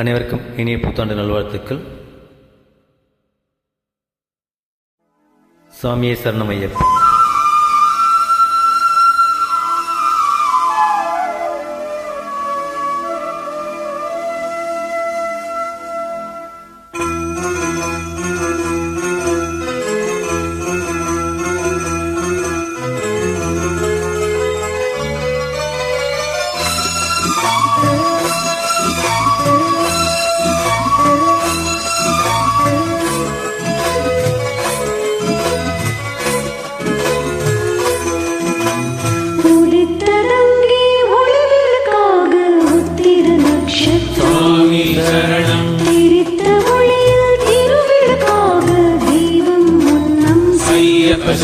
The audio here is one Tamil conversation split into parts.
அனைவருக்கும் இனிய புத்தாண்டு நல்வாழ்த்துக்கள். சுவாமியே சரணமையப்ப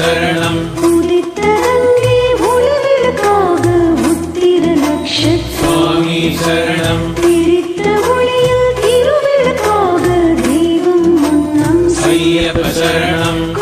சரணம். உதித்ததங்கே ஒளிவிளக்காக உத்திர நட்சத்திரம். சுவாமி சரணம். திரித்த ஒளியில் திருவிளக்காக தெய்வம் முன்னம் ஐயப்ப சரணம்.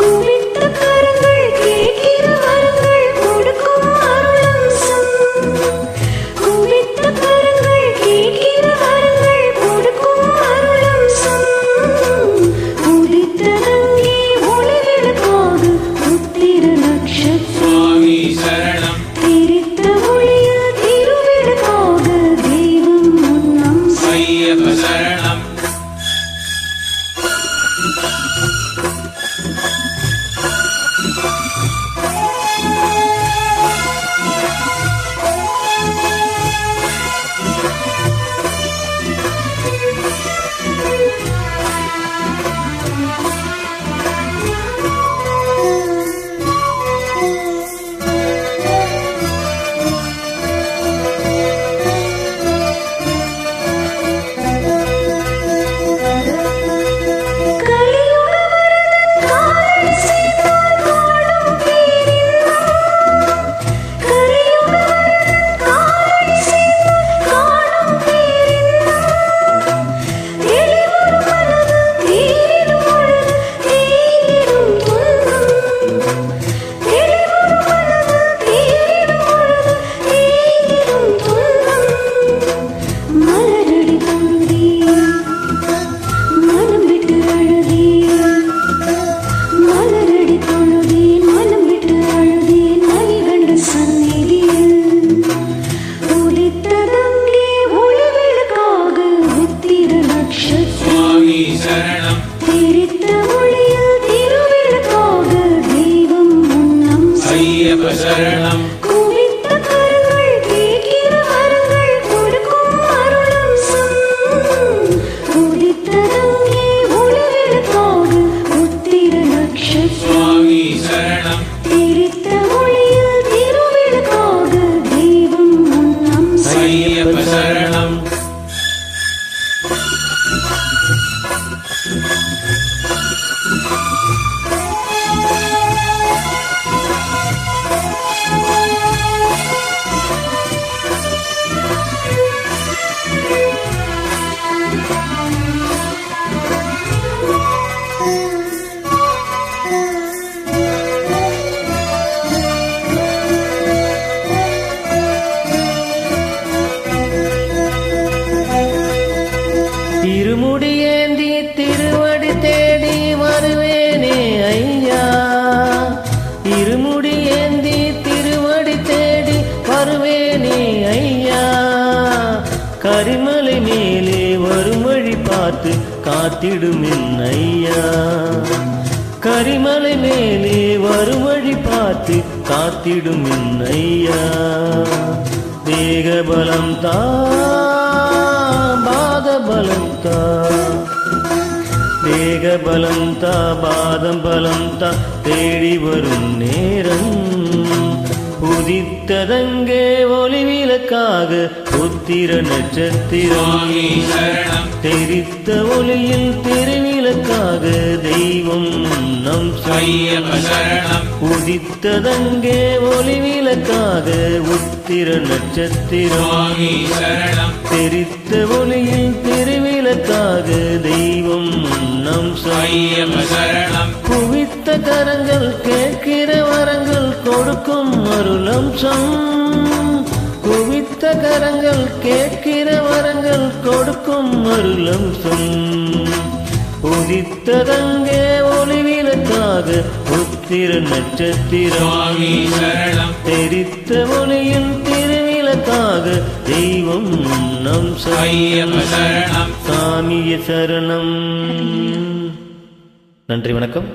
ஐயப்ப Thank. பார்த்து காத்திடும் என் ஐயா கரிமலை மேலே வரும் வழி பார்த்து காத்திடும் என் ஐயா தேக பலம் தா பாத தா. தேக பலம் தா பாதம் பலம் தா தேடி வரும் நேரம். உதித்ததங்கே ஒளிவிலக்காக உத்திர நட்சத்திரம். தெரித்த ஒளியில் திருவிளக்காக தெய்வம் நம் உதித்ததங்கே ஒளிவிளக்காக உத்திர நட்சத்திரம். தெரித்த ஒளியில் திருவிளக்காக தெய்வம் நம் சரணம் குவித்த கரங்கள் கேட்கிற வரங்கள் கொடுக்கும் அருளம்சம் உதித்த கரங்கள் கேட்கிற வரங்கள் கொடுக்கும் அருளம்சம் உதித்ததங்கே ஒளிவிலக்காக உத்திர நட்சத்திரம். தெரித்த ஒளியின் திருவிளக்காக தெய்வம் நம் சாமிய சரணம். நன்றி வணக்கம்.